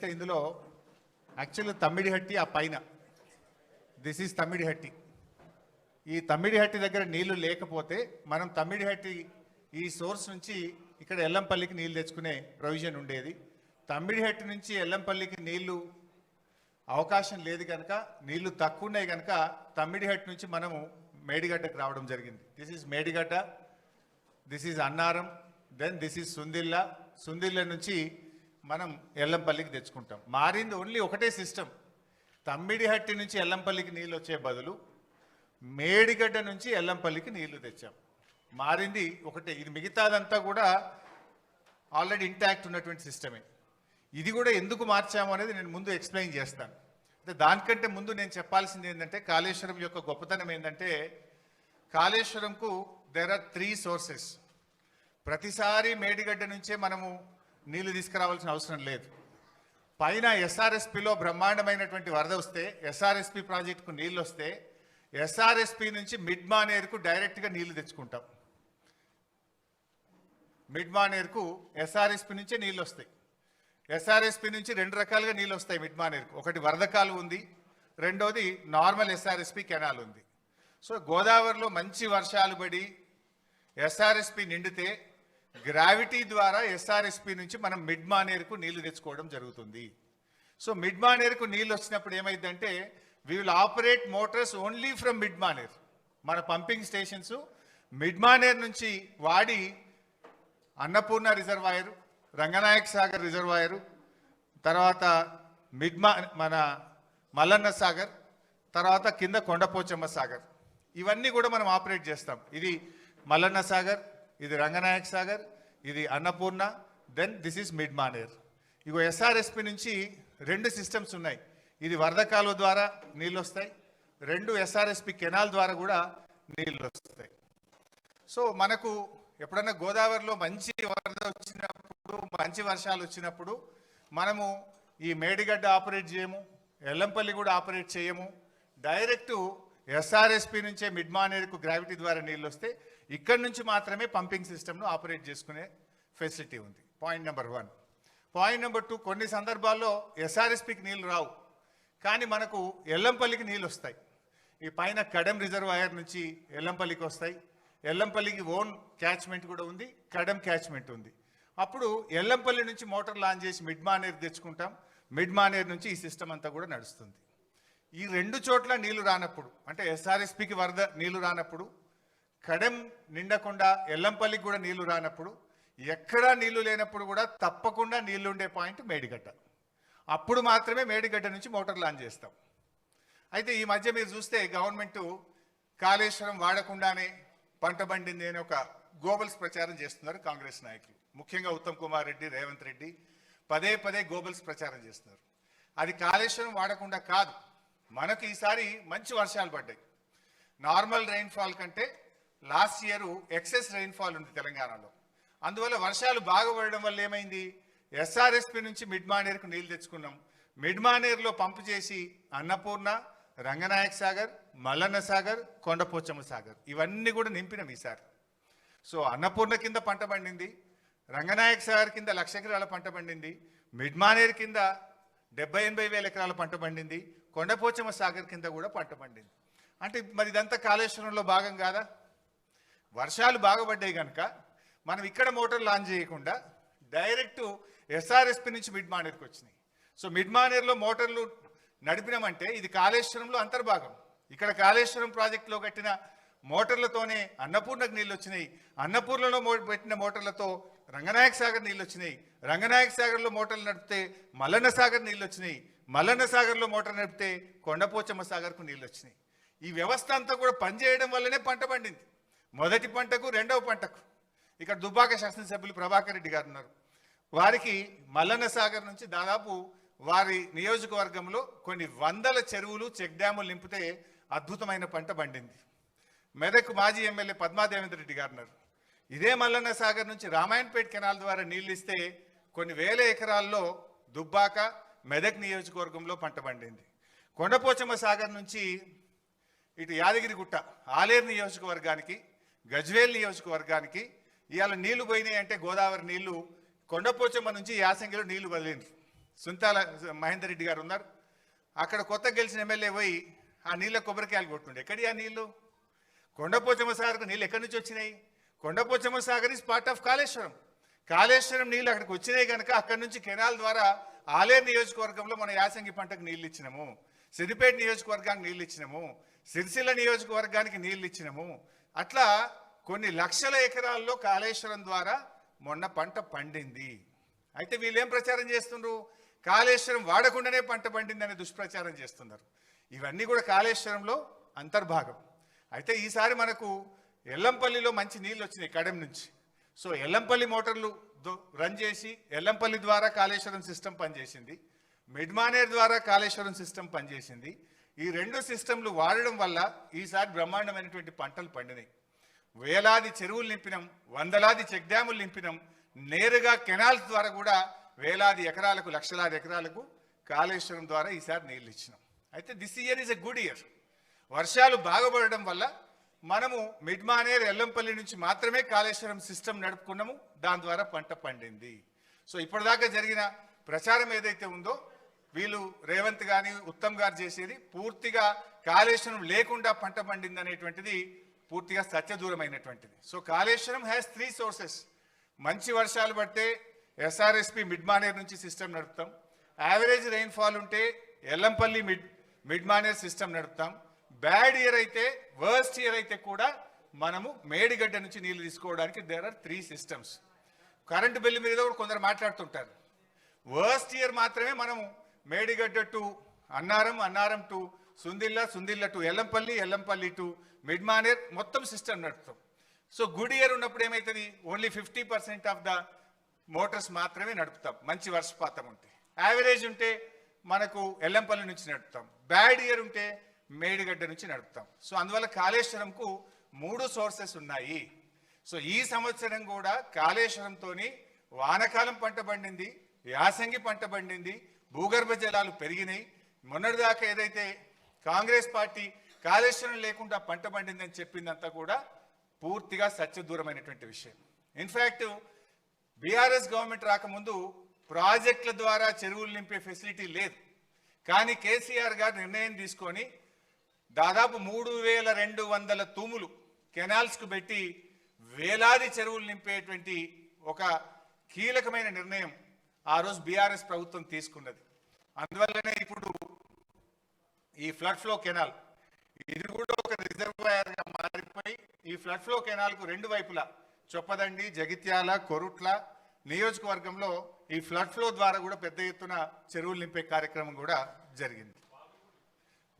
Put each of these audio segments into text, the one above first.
గమనిస్తే ఇందులో యాక్చువల్ తమ్మిడిహట్టి ఆ పైన. దిస్ ఈజ్ తమ్మిడిహట్టి ఈ తమ్మిడిహట్టి దగ్గర నీళ్ళు లేకపోతే మనం తమ్మిడిహట్టి ఈ సోర్స్ నుంచి ఇక్కడ ఎల్లంపల్లికి నీళ్ళు తెచ్చుకునే ప్రొవిజన్ ఉండేది. తమ్మిడిహట్టి నుంచి ఎల్లంపల్లికి నీళ్ళు అవకాశం లేదు కనుక నీళ్ళు తక్కువ ఉన్నాయి కనుక తమ్మిడిహట్టి నుంచి మనము మేడిగడ్డకు రావడం జరిగింది. This is Medigadda this is Annaram then this is Sundilla. Sundilla నుంచి మనం ఎల్లంపల్లికి తెచ్చుకుంటాం. మారింది ఓన్లీ ఒకటే సిస్టమ్ తమ్మిడిహట్టి నుంచి ఎల్లంపల్లికి నీళ్ళు వచ్చే బదులు మేడిగడ్డ నుంచి ఎల్లంపల్లికి నీళ్ళు తెచ్చాం. మారింది ఒకటే. ఇది మిగతాదంతా కూడా ఆల్రెడీ ఇంటాక్ట్ ఉన్నటువంటి సిస్టమే ఇది కూడా ఎందుకు మార్చాము అనేది నేను ముందు ఎక్స్ప్లెయిన్ చేస్తాను. అంటే దానికంటే ముందు నేను చెప్పాల్సింది ఏంటంటే కాళేశ్వరం యొక్క గొప్పతనం ఏంటంటే కాళేశ్వరంకు దెర్ ఆర్ త్రీ సోర్సెస్ ప్రతిసారి మేడిగడ్డ నుంచే మనము నీళ్ళు తీసుకురావాల్సిన అవసరం లేదు. పైన ఎస్ఆర్ఎస్పిలో బ్రహ్మాండమైనటువంటి వరద వస్తే ఎస్ఆర్ఎస్పి ప్రాజెక్టుకు నీళ్ళు వస్తే ఎస్ఆర్ఎస్పి నుంచి మిడ్మానేర్కు డైరెక్ట్గా నీళ్ళు తెచ్చుకుంటాం. మిడ్మానేర్కు ఎస్ఆర్ఎస్పి నుంచే నీళ్ళు వస్తాయి ఎస్ఆర్ఎస్పి నుంచి రెండు రకాలుగా నీళ్ళు వస్తాయి మిడ్ మానేరుకు ఒకటి వరద కాలువ ఉంది రెండోది నార్మల్ ఎస్ఆర్ఎస్పి కెనాల్ ఉంది. సో గోదావరిలో మంచి వర్షాలు పడి ఎస్ఆర్ఎస్పి నిండితే గ్రావిటీ ద్వారా ఎస్ఆర్ఎస్పి నుంచి మనం మిడ్ మానేరుకు నీళ్ళు తెచ్చుకోవడం జరుగుతుంది. సో మిడ్ మానేరుకు నీళ్ళు వచ్చినప్పుడు ఏమైందంటే we will operate motors only from mid Maner మన పంపింగ్ స్టేషన్స్ మిడ్ మానేర్ నుంచి వాడి అన్నపూర్ణ రిజర్వాయర్ రంగనాయక్ సాగర్ రిజర్వాయరు తర్వాత మిడ్మా మన మల్లన్న సాగర్ తర్వాత కింద కొండపోచమ్మ సాగర్. ఇవన్నీ కూడా మనం ఆపరేట్ చేస్తాం. ఇది మల్లన్న సాగర్ ఇది రంగనాయక్ సాగర్ ఇది Annapurna then this is mid Maner ego SRSP నుంచి రెండు సిస్టమ్స్ ఉన్నాయి. ఇది వరద కాలువ ద్వారా నీళ్ళు వస్తాయి రెండు ఎస్ఆర్ఎస్పి కెనాల్ ద్వారా కూడా నీళ్ళు వస్తాయి సో మనకు ఎప్పుడన్నా గోదావరిలో మంచి వరద వచ్చినప్పుడు మంచి వర్షాలు వచ్చినప్పుడు మనము ఈ మేడిగడ్డ ఆపరేట్ చేయము ఎల్లంపల్లి కూడా ఆపరేట్ చేయము. డైరెక్ట్ ఎస్ఆర్ఎస్పి నుంచే మిడ్మానేరుకు గ్రావిటీ ద్వారా నీళ్ళు వస్తే ఇక్కడి నుంచి మాత్రమే పంపింగ్ సిస్టమ్ను ఆపరేట్ చేసుకునే ఫెసిలిటీ ఉంది. Point number one point number two కొన్ని సందర్భాల్లో ఎస్ఆర్ఎస్పికి నీళ్ళు రావు. కానీ మనకు ఎల్లంపల్లికి నీళ్ళు వస్తాయి. ఈ పైన కడెం రిజర్వాయర్ నుంచి ఎల్లంపల్లికి వస్తాయి. ఎల్లంపల్లికి ఓన్ క్యాచ్మెంట్ కూడా ఉంది కడెం క్యాచ్మెంట్ ఉంది. అప్పుడు ఎల్లంపల్లి నుంచి మోటార్ లాంచ్ చేసి మిడ్ మానేర్ తెచ్చుకుంటాం. మిడ్ మానేర్ నుంచి ఈ సిస్టమ్ అంతా కూడా నడుస్తుంది. ఈ రెండు చోట్ల నీళ్ళు రానప్పుడు అంటే ఎస్ఆర్ఎస్పికి వరద నీళ్ళు రానప్పుడు కడెం నిండకుండా ఎల్లంపల్లికి కూడా నీళ్ళు రానప్పుడు ఎక్కడా నీళ్ళు లేనప్పుడు కూడా తప్పకుండా నీళ్ళుండే పాయింట్ మేడిగడ్డ. అప్పుడు మాత్రమే మేడిగడ్డ నుంచి మోటార్ లాంచ్ చేస్తాం. అయితే ఈ మధ్య మీరు చూస్తే గవర్నమెంట్ కాళేశ్వరం వాడకుండానే పంట పండింది అని ఒక గోబల్స్ ప్రచారం చేస్తున్నారు కాంగ్రెస్ నాయకులు. ముఖ్యంగా ఉత్తమ్ కుమార్ రెడ్డి రేవంత్ రెడ్డి పదే పదే గోబల్స్ ప్రచారం చేస్తున్నారు. అది కాళేశ్వరం వాడకుండా కాదు. మనకు ఈసారి మంచి వర్షాలు పడ్డాయి. నార్మల్ రెయిన్ఫాల్ కంటే లాస్ట్ ఇయర్ ఎక్సెస్ రెయిన్ఫాల్ ఉంది తెలంగాణలో. అందువల్ల వర్షాలు బాగా పడడం వల్ల ఏమైంది? ఎస్ఆర్ఎస్పి నుంచి మిడ్మానేర్కు నీళ్ళు తెచ్చుకున్నాం. మిడ్మానేర్లో పంపు చేసి అన్నపూర్ణ రంగనాయక్ సాగర్ మల్లన్న సాగర్ కొండపోచమ్మ సాగర్ ఇవన్నీ కూడా నింపినాం ఈసారి. సో అన్నపూర్ణ కింద పంట పండింది రంగనాయక్ సాగర్ కింద లక్ష ఎకరాల పంట పండింది మిడ్మానేర్ కింద డెబ్బై ఎనభై వేల ఎకరాల పంట పండింది కొండపోచమ్మ సాగర్ కింద కూడా పంట పండింది. అంటే మరి ఇదంతా కాళేశ్వరంలో భాగం కాదా? వర్షాలు బాగుపడ్డాయి కనుక మనం ఇక్కడ మోటార్ లాంచ్ చేయకుండా డైరెక్ట్ ఎస్ఆర్ఎస్పి నుంచి మిడ్ మానేర్కి వచ్చినాయి. సో మిడ్ మానేర్లో మోటార్లు నడిపినామంటే ఇది కాళేశ్వరంలో అంతర్భాగం. ఇక్కడ కాళేశ్వరం ప్రాజెక్టులో కట్టిన మోటార్లతోనే అన్నపూర్ణకు నీళ్ళు వచ్చినాయి. అన్నపూర్ణలో పెట్టిన మోటార్లతో రంగనాయక సాగర్ నీళ్ళు వచ్చినాయి. రంగనాయక సాగర్లో మోటార్లు నడిపితే మల్లన్న సాగర్ నీళ్ళు వచ్చినాయి. మల్లన్న సాగర్లో మోటార్ నడిపితే కొండపోచమ్మ సాగర్కు నీళ్ళు వచ్చినాయి. ఈ వ్యవస్థ అంతా కూడా పనిచేయడం వల్లనే పంట పండింది. మొదటి పంటకు రెండవ పంటకు. ఇక్కడ దుబ్బాక శాసనసభ్యులు ప్రభాకర్ రెడ్డి గారు ఉన్నారు. వారికి మల్లన్న సాగర్ నుంచి దాదాపు వారి నియోజకవర్గంలో కొన్ని వందల చెరువులు చెక్ డ్యాములు నింపితే అద్భుతమైన పంట పండింది. మెదక్ మాజీ ఎమ్మెల్యే పద్మాదేవేంద్ర రెడ్డి గారు ఉన్నారు. ఇదే మల్లన్న సాగర్ నుంచి రామాయణపేట కెనాల్ ద్వారా నీళ్ళు ఇస్తే కొన్ని వేల ఎకరాల్లో దుబ్బాక మెదక్ నియోజకవర్గంలో పంట పండింది. కొండపోచమ్మ సాగర్ నుంచి ఇటు యాదగిరిగుట్ట ఆలేరు నియోజకవర్గానికి గజ్వేల్ నియోజకవర్గానికి ఇవాళ నీళ్ళు పోయినాయి అంటే గోదావరి నీళ్ళు కొండపోచమ్మ నుంచి యాసంగిలో నీళ్ళు వదిలిండ్రు సుంతాల మహేందర్ రెడ్డి గారు ఉన్నారు. అక్కడ కొత్త గెలిచిన ఎమ్మెల్యే పోయి ఆ నీళ్ళ కొబ్బరికాయలు కొట్టుండే. ఎక్కడి ఆ నీళ్ళు? కొండపోచమ్మ సాగర్కు నీళ్ళు ఎక్కడి నుంచి వచ్చినాయి? Kondapochamma Sagar is part of Kaleshwaram. Kaleshwaram నీళ్ళు అక్కడికి వచ్చినాయి కనుక అక్కడి నుంచి కెనాల్ ద్వారా ఆలేరు నియోజకవర్గంలో మన యాసంగి పంటకు నీళ్ళు ఇచ్చినాము. సిద్దిపేట నియోజకవర్గానికి నీళ్ళు ఇచ్చినాము. సిరిసిల్ల నియోజకవర్గానికి నీళ్ళు ఇచ్చినాము. అట్లా కొన్ని లక్షల ఎకరాల్లో కాళేశ్వరం ద్వారా మొన్న పంట పండింది. అయితే వీళ్ళు ఏం ప్రచారం చేస్తున్నారు కాళేశ్వరం వాడకుండానే పంట పండింది అనే దుష్ప్రచారం చేస్తున్నారు. ఇవన్నీ కూడా కాళేశ్వరంలో అంతర్భాగం. అయితే ఈసారి మనకు ఎల్లంపల్లిలో మంచి నీళ్ళు వచ్చినాయి కడెం నుంచి. సో ఎల్లంపల్లి మోటార్లు దో- రన్ చేసి ఎల్లంపల్లి ద్వారా కాళేశ్వరం సిస్టమ్ పనిచేసింది. మిడ్మానేర్ ద్వారా కాళేశ్వరం సిస్టమ్ పనిచేసింది. ఈ రెండు సిస్టంలు వాడడం వల్ల ఈసారి బ్రహ్మాండమైనటువంటి పంటలు పండినాయి. వేలాది చెరువులు నింపినాం వందలాది చెక్ డ్యాములు నింపినాం నేరుగా కెనాల్స్ ద్వారా కూడా వేలాది ఎకరాలకు లక్షలాది ఎకరాలకు కాళేశ్వరం ద్వారా ఈసారి నీళ్ళు ఇచ్చినాం. అయితే this year is a good year వర్షాలు బాగుపడడం వల్ల మనము మిడ్మానేర్ ఎల్లంపల్లి నుంచి మాత్రమే కాళేశ్వరం సిస్టమ్ నడుపుకున్నాము దాని ద్వారా పంట పండింది. సో ఇప్పటిదాకా జరిగిన ప్రచారం ఏదైతే ఉందో వీళ్ళు రేవంత్ గాని ఉత్తమ్ గారు చేసేది పూర్తిగా కాళేశ్వరం లేకుండా పంట పండింది అనేటువంటిది పూర్తిగా సత్యదూరమైనటువంటిది. So Kaleshwaram has three sources మంచి వర్షాలు పడితే ఎస్ఆర్ఎస్పి మిడ్ మానేర్ నుంచి సిస్టమ్ నడుపుతాం. యావరేజ్ రెయిన్ఫాల్ ఉంటే Ellampalli mid mid Maner system నడుపుతాం. Bad year అయితే వర్స్ట్ ఇయర్ అయితే కూడా మనము మేడిగడ్డ నుంచి నీళ్ళు తీసుకోవడానికి there are three systems current bill మీద కూడా కొందరు మాట్లాడుతుంటారు. వర్స్ట్ ఇయర్ మాత్రమే మనము Medigadda to Annaram Annaram to Sundilla Sundilla to Ellampalli Ellampalli to mid Maner మొత్తం సిస్టమ్ నడుపుతాం. సో గుడ్ ఇయర్ ఉన్నప్పుడు ఏమవుతుంది only fifty percent of the motors మాత్రమే నడుపుతాం. మంచి వర్షపాతం ఉంటే. యావరేజ్ ఉంటే మనకు ఎల్లంపల్లి నుంచి నడుపుతాం. బ్యాడ్ ఇయర్ ఉంటే మేడిగడ్డ నుంచి నడుపుతాం. సో అందువల్ల కాళేశ్వరంకు మూడు సోర్సెస్ ఉన్నాయి. సో ఈ సంవత్సరం కూడా కాళేశ్వరంతోని వానకాలం పంట పండింది యాసంగి పంట పండింది భూగర్భ జలాలు పెరిగినాయి. మొన్నటిదాకా ఏదైతే కాంగ్రెస్ పార్టీ కాళేశ్వరం లేకుండా పంట పండిందని చెప్పిందంతా కూడా పూర్తిగా సత్యదూరమైనటువంటి విషయం. ఇన్ఫ్యాక్ట్ బీఆర్ఎస్ గవర్నమెంట్ రాకముందు ప్రాజెక్టుల ద్వారా చెరువులు నింపే ఫెసిలిటీ లేదు. కానీ కేసీఆర్ గారు నిర్ణయం తీసుకొని దాదాపు మూడు వేల రెండు వందల తూములు కెనాల్స్కు పెట్టి వేలాది చెరువులు నింపేటువంటి ఒక కీలకమైన నిర్ణయం ఆ రోజు బీఆర్ఎస్ ప్రభుత్వం తీసుకున్నది. అందువల్లనే ఇప్పుడు ఈ ఫ్లడ్ ఫ్లో కెనాల్ ఇది కూడా ఒక రిజర్వాయర్గా మారిపోయి ఈ ఫ్లడ్ ఫ్లో కెనాల్కు రెండు వైపులా చొప్పదండి జగిత్యాల కొరుట్ల నియోజకవర్గంలో ఈ ఫ్లడ్ ఫ్లో ద్వారా కూడా పెద్ద ఎత్తున చెరువులు నింపే కార్యక్రమం కూడా జరిగింది.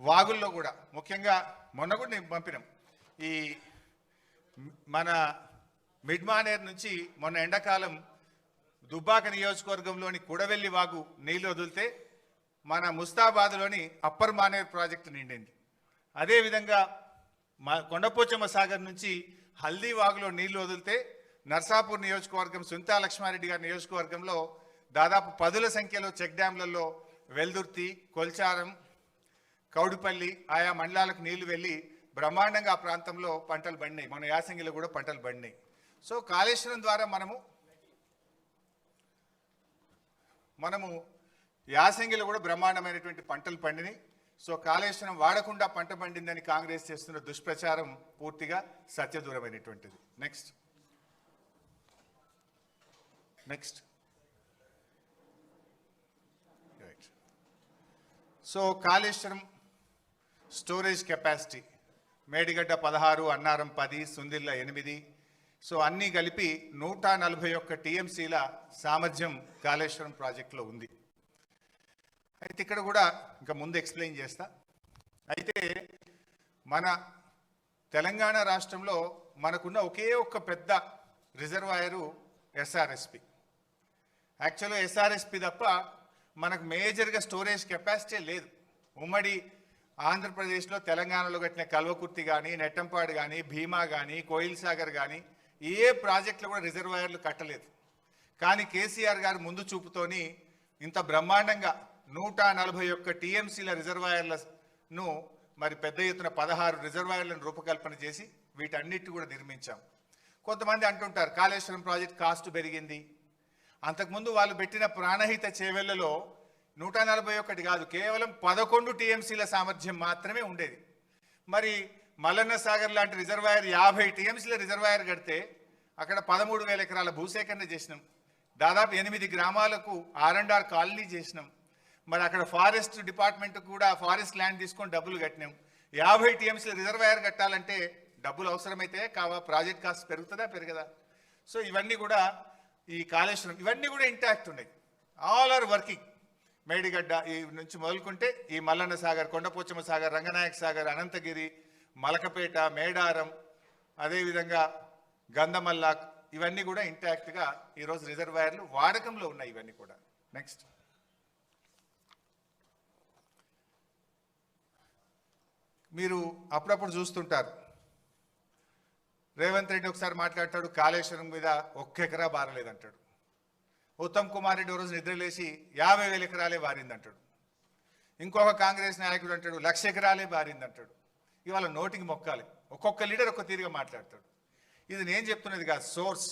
వాగుల్లో కూడా ముఖ్యంగా మొన్న కూడా నేను పంపినాం. ఈ మన మిడ్ మానేర్ నుంచి మొన్న ఎండాకాలం దుబ్బాక నియోజకవర్గంలోని కుడవెల్లి వాగు నీళ్ళు వదిలితే మన ముస్తాబాద్లోని అప్పర్ మానేర్ ప్రాజెక్టు నిండింది. అదేవిధంగా మా కొండపోచమ్మ సాగర్ నుంచి హల్దీ వాగులో నీళ్ళు వదిలితే నర్సాపూర్ నియోజకవర్గం సునీతా లక్ష్మారెడ్డి గారి నియోజకవర్గంలో దాదాపు పదుల సంఖ్యలో చెక్ డ్యాంలలో వెల్దుర్తి కొల్చారం కౌడుపల్లి ఆయా మండలాలకు నీళ్ళు వెళ్ళి బ్రహ్మాండంగా ఆ ప్రాంతంలో పంటలు పండినాయి. మన యాసంగిలో కూడా పంటలు పండినాయి. సో కాళేశ్వరం ద్వారా మనము మనము యాసంగిలో కూడా బ్రహ్మాండమైనటువంటి పంటలు పండినాయి సో కాళేశ్వరం వాడకుండా పంట పండిందని కాంగ్రెస్ చేస్తున్న దుష్ప్రచారం పూర్తిగా సత్యదూరమైనటువంటిది. Next next right so Kaleshwaram storage capacity Medigadda పదహారు అన్నారం పది సుందిల్ల ఎనిమిది సో అన్నీ కలిపి నూట నలభై ఒక్క టీఎంసీల సామర్థ్యం కాళేశ్వరం ప్రాజెక్టులో ఉంది. అయితే ఇక్కడ కూడా ఇంకా ముందు ఎక్స్ప్లెయిన్ చేస్తా. అయితే మన తెలంగాణ రాష్ట్రంలో మనకున్న ఒకే ఒక్క పెద్ద రిజర్వాయరు ఎస్ఆర్ఎస్పి. యాక్చువల్గా ఎస్ఆర్ఎస్పి తప్ప మనకు మేజర్గా స్టోరేజ్ కెపాసిటీ లేదు. ఉమ్మడి ఆంధ్రప్రదేశ్లో తెలంగాణలో కట్టిన కల్వకుర్తి కానీ నెట్టంపాడు కానీ భీమా కానీ కోయిల్ సాగర్ కానీ ఏ ప్రాజెక్టులు కూడా రిజర్వాయర్లు కట్టలేదు. కానీ కేసీఆర్ గారు ముందు చూపుతోని ఇంత బ్రహ్మాండంగా నూట నలభై ఒక్క టీఎంసీల రిజర్వాయర్లను మరి పెద్ద ఎత్తున పదహారు రిజర్వాయర్లను రూపకల్పన చేసి వీటన్నిటి కూడా నిర్మించాం. కొంతమంది అంటుంటారు కాళేశ్వరం ప్రాజెక్ట్ కాస్ట్ పెరిగింది. అంతకుముందు వాళ్ళు పెట్టిన ప్రాణహిత చేవెళ్ళలో నూట నలభై ఒకటి కాదు కేవలం పదకొండు టీఎంసీల సామర్థ్యం మాత్రమే ఉండేది. మరి మల్లన్న సాగర్ లాంటి రిజర్వాయర్ యాభై టీఎంసీల రిజర్వాయర్ కడితే అక్కడ పదమూడు వేల ఎకరాల భూసేకరణ చేసినాం. దాదాపు ఎనిమిది గ్రామాలకు ఆర్ అండ్ ఆర్ కాలనీ చేసినాం. మరి అక్కడ ఫారెస్ట్ డిపార్ట్మెంట్ కూడా ఫారెస్ట్ ల్యాండ్ తీసుకొని డబ్బులు కట్టినాం. యాభై టీఎంసీల రిజర్వాయర్ కట్టాలంటే డబ్బులు అవసరమైతే కావా? ప్రాజెక్ట్ కాస్ట్ పెరుగుతుందా? పెరగదా? సో ఇవన్నీ కూడా ఈ కాళేశ్వరం ఇవన్నీ కూడా ఇంటాక్ట్ ఉన్నాయి. ఆల్ ఆర్ వర్కింగ్ మేడిగడ్డ ఈ నుంచి మొదలుకుంటే ఈ మల్లన్న సాగర్ కొండపోచమ్మ సాగర్ రంగనాయక సాగర్ అనంతగిరి మలకపేట మేడారం అదేవిధంగా గంధమల్లాక్ ఇవన్నీ కూడా ఇంటాక్ట్గా ఈరోజు రిజర్వాయర్లు వాడకంలో ఉన్నాయి ఇవన్నీ కూడా. నెక్స్ట్ మీరు అప్పుడప్పుడు చూస్తుంటారు. రేవంత్ రెడ్డి ఒకసారి మాట్లాడతాడు కాళేశ్వరం మీద ఒక్క ఎకరా బారలేదంటాడు. ఉత్తమ్ కుమార్ రెడ్డి రోజు నిద్రలేసి యాభై వేల ఎకరాలే బారిందంటాడు. ఇంకొక కాంగ్రెస్ నాయకుడు అంటాడు లక్ష ఎకరాలే బారిందంటాడు. ఇవాళ నోటికి మొక్కాలి. ఒక్కొక్క లీడర్ ఒక్క తీరుగా మాట్లాడతాడు. ఇది నేను చెప్తున్నది కాదు source.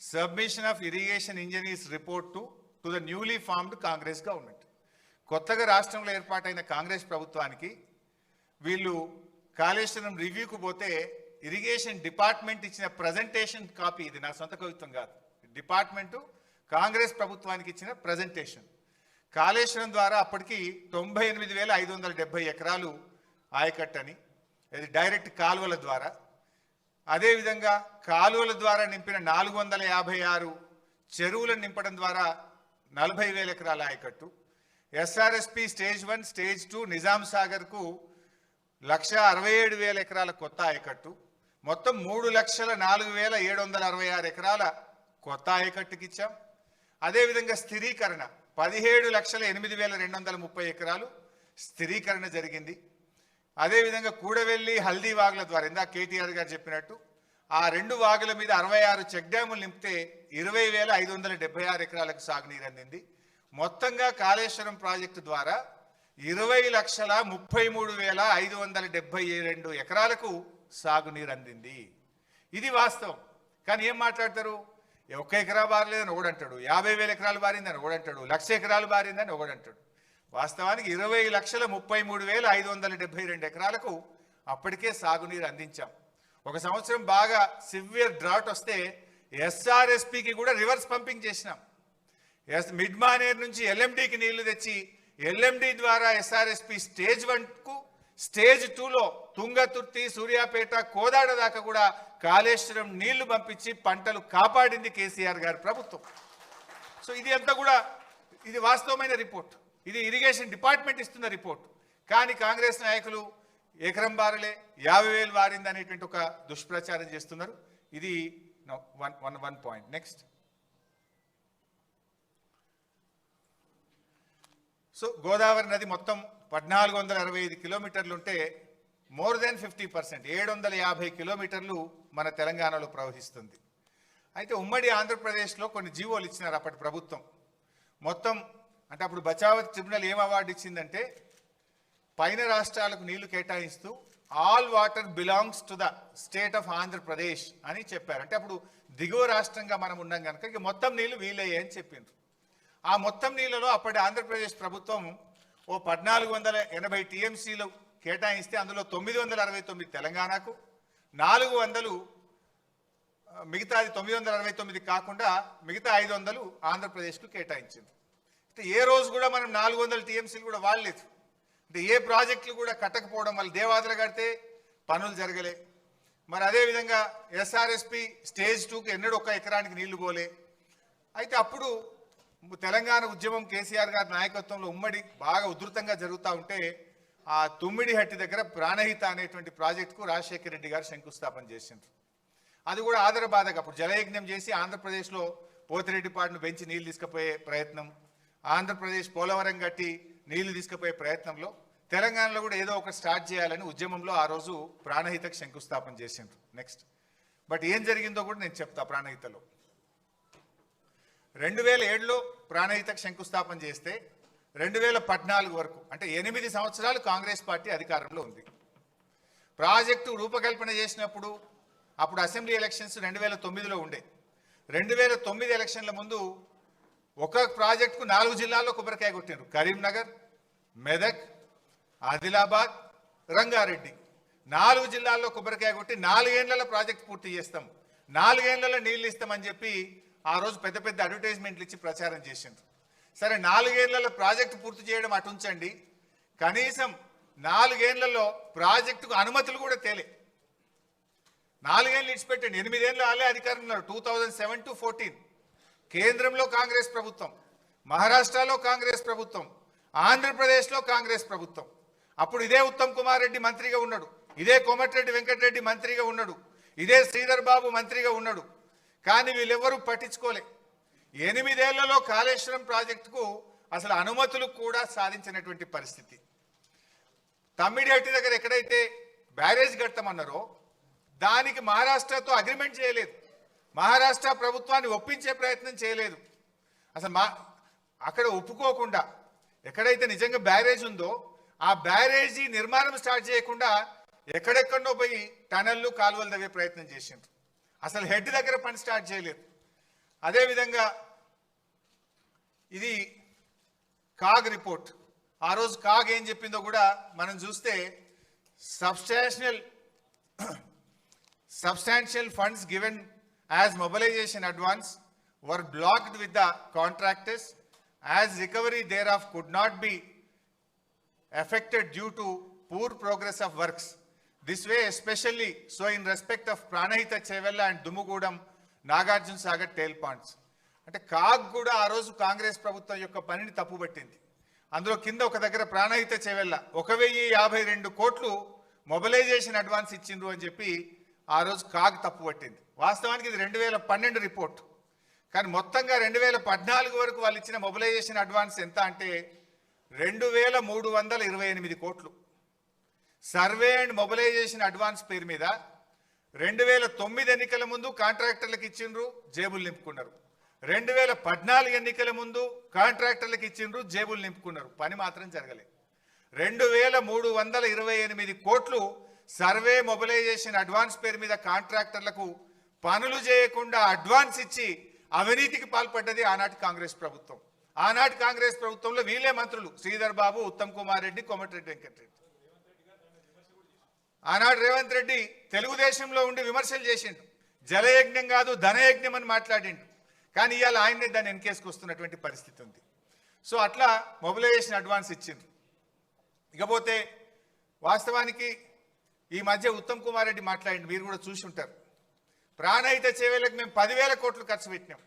Submission of irrigation engineers report to to the newly formed Congress government. కొత్తగా రాష్ట్రంలో ఏర్పాటైన కాంగ్రెస్ ప్రభుత్వానికి వీళ్ళు కాళేశ్వరం రివ్యూకు పోతే ఇరిగేషన్ డిపార్ట్మెంట్ ఇచ్చిన ప్రజెంటేషన్ కాపీ ఇది నా సొంత కవిత్వం కాదు. డిపార్ట్మెంటు కాంగ్రెస్ ప్రభుత్వానికి ఇచ్చిన ప్రజెంటేషన్. కాళేశ్వరం ద్వారా అప్పటికి తొంభై ఎనిమిది వేల ఐదు వందల డెబ్బై ఎకరాలు ఆయకట్టని ఇది డైరెక్ట్ కాలువల ద్వారా. అదేవిధంగా కాలువల ద్వారా నింపిన నాలుగు వందల యాభై ఆరు చెరువులను నింపడం ద్వారా నలభై వేల ఎకరాల ఆయకట్టు. SRSP stage one stage two Nizam సాగర్కు లక్ష అరవై ఏడు వేల ఎకరాల కొత్త ఆయకట్టు. మొత్తం మూడు లక్షల నాలుగు వేల ఏడు వందల అరవై ఆరు ఎకరాల కొత్త ఆయకట్టుకి ఇచ్చాం. అదేవిధంగా స్థిరీకరణ పదిహేడు లక్షల ఎనిమిది వేల రెండు వందల ముప్పై ఎకరాలు స్థిరీకరణ జరిగింది. అదేవిధంగా కూడవెల్లి హల్దీ వాగుల ద్వారా ఇందాక కేటీఆర్ గారు చెప్పినట్టు ఆ రెండు వాగుల మీద అరవై ఆరు చెక్ డ్యాములు నింపితే ఇరవై వేల ఐదు వందల డెబ్బై ఆరు ఎకరాలకు సాగునీరు అందింది. మొత్తంగా కాళేశ్వరం ప్రాజెక్టు ద్వారా ఇరవై లక్షల ముప్పై మూడు వేల ఐదు వందల డెబ్బై రెండు ఎకరాలకు సాగునీరు అందింది. ఇది వాస్తవం. కానీ ఏం మాట్లాడతారు? ఒక్క ఎకరా బారలేదని ఒకడంటాడు. యాభై వేల ఎకరాలు బారిందని ఒకడంటాడు. లక్ష ఎకరాలు బారిందని ఒకడంటాడు. వాస్తవానికి ఇరవై లక్షల ముప్పై మూడు వేల ఐదు వందల డెబ్బై రెండు ఎకరాలకు అప్పటికే సాగునీరు అందించాం. ఒక సంవత్సరం బాగా సివియర్ డ్రాట్ వస్తే ఎస్ఆర్ఎస్పికి కూడా రివర్స్ పంపింగ్ చేసినాం. ఎస్ మిడ్ మానేర్ నుంచి ఎల్ఎండికి నీళ్ళు తెచ్చి ఎల్ఎండి ద్వారా ఎస్ఆర్ఎస్పి స్టేజ్ వన్కు స్టేజ్ టూలో తుంగతుర్తి సూర్యాపేట కోదాడ దాకా కూడా కాళేశ్వరం నీళ్ళు పంపించి పంటలు కాపాడింది కేసీఆర్ గారి ప్రభుత్వం. సో ఇది అంతా కూడా ఇది వాస్తవమైన రిపోర్ట్. ఇది ఇరిగేషన్ డిపార్ట్మెంట్ ఇస్తున్న రిపోర్ట్ కానీ కాంగ్రెస్ నాయకులు ఎకరం బారలే యాభై వేలు వారింది అనేటువంటి ఒక దుష్ప్రచారం చేస్తున్నారు. ఇది one one one point next so Godavari నది మొత్తం పద్నాలుగు వందల అరవై ఐదు కిలోమీటర్లు ఉంటే మోర్ దెన్ ఫిఫ్టీ పర్సెంట్ ఏడు వందల యాభై కిలోమీటర్లు మన తెలంగాణలో ప్రవహిస్తుంది. అయితే ఉమ్మడి ఆంధ్రప్రదేశ్లో కొన్ని జీవోలు ఇచ్చినారు అప్పటి ప్రభుత్వం. మొత్తం అంటే అప్పుడు బచావత్ ట్రిబ్యునల్ ఏం అవార్డు ఇచ్చిందంటే పైన రాష్ట్రాలకు నీళ్ళు కేటాయిస్తూ all water belongs to the state of Andhra Pradesh అని చెప్పారు. అంటే అప్పుడు దిగువ రాష్ట్రంగా మనం ఉన్నాం కనుక ఇక మొత్తం నీళ్ళు వీలయ్యాయి అని చెప్పిండ్రు. ఆ మొత్తం నీళ్ళలో అప్పటి ఆంధ్రప్రదేశ్ ప్రభుత్వం ఓ పద్నాలుగు వందల ఎనభై టీఎంసీలు కేటాయిస్తే అందులో తొమ్మిది వందల అరవై తొమ్మిది తెలంగాణకు నాలుగు వందలు మిగతాది తొమ్మిది వందల అరవై తొమ్మిది కాకుండా మిగతా ఐదు వందలు ఆంధ్రప్రదేశ్కు కేటాయించింది ఏ రోజు కూడా మనం నాలుగు వందల టీఎంసీలు కూడా వాడలేదు. అంటే ఏ ప్రాజెక్టులు కూడా కట్టకపోవడం వల్ల దేవాదులు కడితే పనులు జరగలే. మరి అదేవిధంగా ఎస్ఆర్ఎస్పి స్టేజ్ టూకి ఎన్నడూ ఒక ఎకరానికి నీళ్ళు పోలే. అయితే అప్పుడు తెలంగాణ ఉద్యమం కేసీఆర్ గారి నాయకత్వంలో ఉమ్మడి బాగా ఉధృతంగా జరుగుతూ ఉంటే ఆ తుమ్మిడి హట్టి దగ్గర ప్రాణహిత అనేటువంటి ప్రాజెక్టుకు రాజశేఖర రెడ్డి గారు శంకుస్థాపన చేసిండ్రు. అది కూడా ఆదరబాధగా అప్పుడు జలయజ్ఞం చేసి ఆంధ్రప్రదేశ్లో పోతిరెడ్డిపాడును పెంచి నీళ్ళు తీసుకుపోయే ప్రయత్నం ఆంధ్రప్రదేశ్ పోలవరం కట్టి నీళ్ళు తీసుకుపోయే ప్రయత్నంలో తెలంగాణలో కూడా ఏదో ఒకటి స్టార్ట్ చేయాలని ఉద్యమంలో ఆ రోజు ప్రాణహితకు శంకుస్థాపన చేసిండ్రు. నెక్స్ట్ బట్ ఏం జరిగిందో కూడా నేను చెప్తా ప్రాణహితలో. రెండు వేల ఏడులో ప్రాణహితకు శంకుస్థాపన చేస్తే రెండు వేల పద్నాలుగు వరకు అంటే ఎనిమిది సంవత్సరాలు కాంగ్రెస్ పార్టీ అధికారంలో ఉంది. ప్రాజెక్టు రూపకల్పన చేసినప్పుడు అప్పుడు అసెంబ్లీ ఎలక్షన్స్ రెండు వేల తొమ్మిదిలో ఉండే. రెండు వేల తొమ్మిది ఎలక్షన్ల ముందు ఒక ప్రాజెక్టుకు నాలుగు జిల్లాల్లో కొబ్బరికాయ కొట్టారు కరీంనగర్ మెదక్ ఆదిలాబాద్ రంగారెడ్డి. నాలుగు జిల్లాల్లో కొబ్బరికాయ కొట్టి నాలుగేళ్ళలో ప్రాజెక్ట్ పూర్తి చేస్తాం. నాలుగేళ్ళలో నీళ్ళు ఇస్తామని చెప్పి ఆ రోజు పెద్ద పెద్ద అడ్వర్టైజ్మెంట్లు ఇచ్చి ప్రచారం చేసిండ్రు. సరే నాలుగేళ్ళలో ప్రాజెక్టు పూర్తి చేయడం అటు ఉంచండి. కనీసం నాలుగేళ్ళలో ప్రాజెక్టుకు అనుమతులు కూడా తేలే. నాలుగేళ్ళు ఇచ్చిపెట్టండి. ఎనిమిదేళ్ళు వాళ్ళే అధికారం ఉన్నారు. Two thousand seven to fourteen. కేంద్రంలో కాంగ్రెస్ ప్రభుత్వం మహారాష్ట్రలో కాంగ్రెస్ ప్రభుత్వం ఆంధ్రప్రదేశ్లో కాంగ్రెస్ ప్రభుత్వం. అప్పుడు ఇదే ఉత్తమ్ కుమార్ రెడ్డి మంత్రిగా ఉన్నాడు. ఇదే కోమటిరెడ్డి వెంకటరెడ్డి మంత్రిగా ఉన్నాడు. ఇదే శ్రీధర్ బాబు మంత్రిగా ఉన్నాడు. కానీ వీళ్ళెవ్వరూ పట్టించుకోలే. ఎనిమిదేళ్ళలో కాళేశ్వరం ప్రాజెక్టుకు అసలు అనుమతులు కూడా సాధించినటువంటి పరిస్థితి. తమ్మిడిహట్టి దగ్గర ఎక్కడైతే బ్యారేజ్ కడతామన్నారో దానికి మహారాష్ట్రతో అగ్రిమెంట్ చేయలేదు. మహారాష్ట్ర ప్రభుత్వాన్ని ఒప్పించే ప్రయత్నం చేయలేదు. అసలు మా అక్కడ ఒప్పుకోకుండా ఎక్కడైతే నిజంగా బ్యారేజ్ ఉందో ఆ బ్యారేజీ నిర్మాణం స్టార్ట్ చేయకుండా ఎక్కడెక్కడో పోయి టనళ్ళు కాలువలు తవ్వే ప్రయత్నం చేసిండ్రు. అసలు హెడ్ దగ్గర పని స్టార్ట్ చేయలేదు. అదేవిధంగా ఇది కాగ్ రిపోర్ట్. ఆ రోజు కాగ్ ఏం చెప్పిందో కూడా మనం చూస్తే substantial substantial funds given as mobilization advance were blocked with the contractors as recovery thereof could not be affected due to poor progress of works. This way especially so in respect of Pranahita Chevella and Dumugudam Nagarjun Sagar tail ponds. అంటే CAG కూడా ఆ రోజు కాంగ్రెస్ ప్రభుత్వం యొక్క పనిని తప్పుపట్టింది అందులో కింద ఒక దగ్గర ప్రాణహిత చెవెల్ల ఒక వెయ్యి యాభై రెండు కోట్లు మొబిలైజేషన్ అడ్వాన్స్ ఇచ్చిండ్రు అని చెప్పి ఆ రోజు కాగ్ తప్పుపట్టింది వాస్తవానికి ఇది రెండు వేల పన్నెండు రిపోర్ట్. కానీ మొత్తంగా రెండు వేల పద్నాలుగు వరకు వాళ్ళు ఇచ్చిన మొబిలైజేషన్ అడ్వాన్స్ ఎంత అంటే రెండు వేల మూడు వందల ఇరవై ఎనిమిది కోట్లు. సర్వే అండ్ మొబిలైజేషన్ అడ్వాన్స్ పేరు మీద రెండు వేల తొమ్మిది ఎన్నికల ముందు కాంట్రాక్టర్లకు ఇచ్చిండ్రు జేబులు నింపుకున్నారు. రెండు వేల పద్నాలుగు ఎన్నికల ముందు కాంట్రాక్టర్లకు ఇచ్చిండ్రు జేబులు నింపుకున్నారు. పని మాత్రం జరగలేదు. రెండు వేల మూడు వందల ఇరవై ఎనిమిది కోట్లు సర్వే మొబిలైజేషన్ అడ్వాన్స్ పేరు మీద కాంట్రాక్టర్లకు పనులు చేయకుండా అడ్వాన్స్ ఇచ్చి అవినీతికి పాల్పడ్డది ఆనాటి కాంగ్రెస్ ప్రభుత్వం. ఆనాటి కాంగ్రెస్ ప్రభుత్వంలో వీళ్ళే మంత్రులు. శ్రీధర్ బాబు ఉత్తమ్ కుమార్ రెడ్డి కోమటిరెడ్డి వెంకటరెడ్డి. ఆనాడు రేవంత్ రెడ్డి తెలుగుదేశంలో ఉండి విమర్శలు చేసిండు. జలయజ్ఞం కాదు ధనయజ్ఞం అని మాట్లాడిండు. కానీ ఇవాళ ఆయన్నే దాన్ని వెనకేసుకొస్తున్నటువంటి పరిస్థితి ఉంది. సో అట్లా మొబిలైజేషన్ అడ్వాన్స్ ఇచ్చిండ్రు. ఇకపోతే వాస్తవానికి ఈ మధ్య ఉత్తమ్ కుమార్ రెడ్డి మాట్లాడిండు. మీరు కూడా చూసి ఉంటారు. ప్రాణహిత చేవేలకు మేము పదివేల కోట్లు ఖర్చు పెట్టినాం.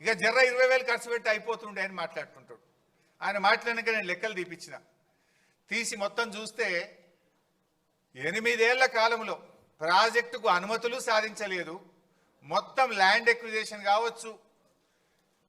ఇక జర్ర ఇరవై వేలు ఖర్చు పెట్టి అయిపోతుండే అని మాట్లాడుతుంటాడు. ఆయన మాట్లాడినాక నేను లెక్కలు తీపిచ్చిన. తీసి మొత్తం చూస్తే ఎనిమిదేళ్ళ కాలంలో ప్రాజెక్టుకు అనుమతులు సాధించలేదు. మొత్తం ల్యాండ్ ఎక్విజేషన్ కావచ్చు